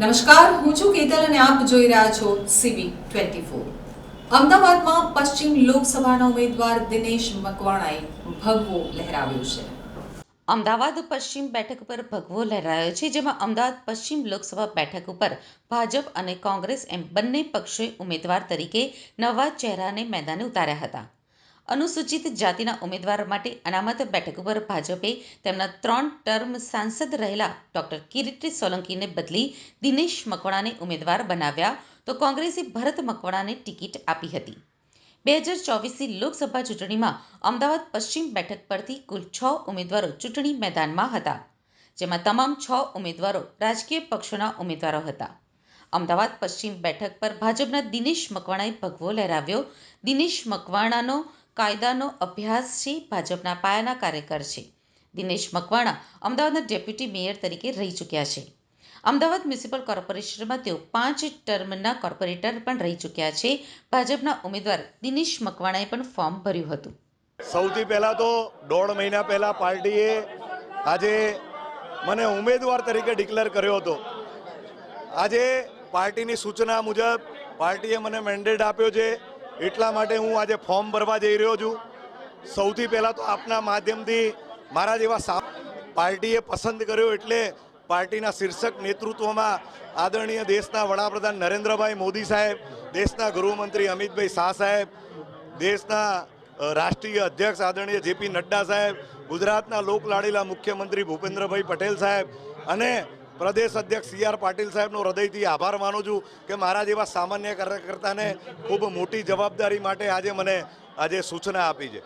નમસ્કાર, હું છું કેતલ અને આપ જોઈ રહ્યા છો સીબી ટ્વેન્ટી ફોર. અમદાવાદમાં પશ્ચિમ લોકસભાના ઉમેદવાર દિનેશ મકવાણાએ ભગવો લહેરાવ્યો છે. અમદાવાદ પશ્ચિમ બેઠક પર ભગવો લહેરાયો છે, જેમાં અમદાવાદ પશ્ચિમ લોકસભા બેઠક ઉપર ભાજપ અને કોંગ્રેસ એમ બંને પક્ષોએ ઉમેદવાર તરીકે નવા ચહેરાને મેદાને ઉતાર્યા હતા. અનુસૂચિત જાતિના ઉમેદવાર માટે અનામત બેઠક ઉપર ભાજપે તેમના ત્રણ ટર્મ સાંસદ રહેલા ડોક્ટર કિરીટ સોલંકીને બદલી દિનેશ મકવાણાને ઉમેદવાર બનાવ્યા તો કોંગ્રેસે ભરત મકવાણાને ટિકિટ આપી હતી. બે હજાર ચોવીસની લોકસભા ચૂંટણીમાં અમદાવાદ પશ્ચિમ બેઠક પરથી કુલ છ ઉમેદવારો ચૂંટણી મેદાનમાં હતા, જેમાં તમામ છ ઉમેદવારો રાજકીય પક્ષોના ઉમેદવારો હતા. અમદાવાદ પશ્ચિમ બેઠક પર ભાજપના દિનેશ મકવાણાએ ભગવો લહેરાવ્યો. દિનેશ મકવાણાનો કાયદાનો અભ્યાસ ભાજપના પાયાના કાર્યકર છે. દિનેશ મકવાણા અમદાવાદના ડેપ્યુટી મેયર તરીકે રહી ચૂક્યા છે. અમદાવાદ મ્યુનિસિપલ કોર્પોરેશનમાં તેઓ પાંચ ટર્મના કોર્પોરેટર પણ રહી ચૂક્યા છે. ભાજપના ઉમેદવાર દિનેશ મકવાણાએ પણ ફોર્મ ભર્યું હતું. સૌથી પહેલાં તો દોઢ મહિના પહેલાં પાર્ટીએ આજે મને ઉમેદવાર તરીકે ડિક્લેર કર્યો હતો. આજે પાર્ટીની સૂચના મુજબ પાર્ટીએ મને મેન્ડેટ આપ્યો છે. એટલા માટે હું આજે ફોર્મ ભરવા જઈ રહ્યો છું. સૌથી પહેલાં તો આપના માધ્યમથી મારા જેવા પાર્ટીએ પસંદ કર્યો એટલે પાર્ટીના શીર્ષક નેતૃત્વમાં આદરણીય દેશના વડાપ્રધાન નરેન્દ્રભાઈ મોદી સાહેબ, દેશના ગૃહમંત્રી અમિતભાઈ શાહ સાહેબ, દેશના રાષ્ટ્રીય અધ્યક્ષ આદરણીય જેપી નડ્ડા સાહેબ, ગુજરાતના લોકલાડીલા મુખ્યમંત્રી ભૂપેન્દ્રભાઈ પટેલ સાહેબ અને પ્રદેશ અધ્યક્ષ સી આર પાટીલ સાહેબનો હૃદયથી આભાર માનું છું કે મારા જેવા સામાન્ય કાર્યકર્તાને ખૂબ મોટી જવાબદારી માટે આજે મને આજે સૂચના આપી છે.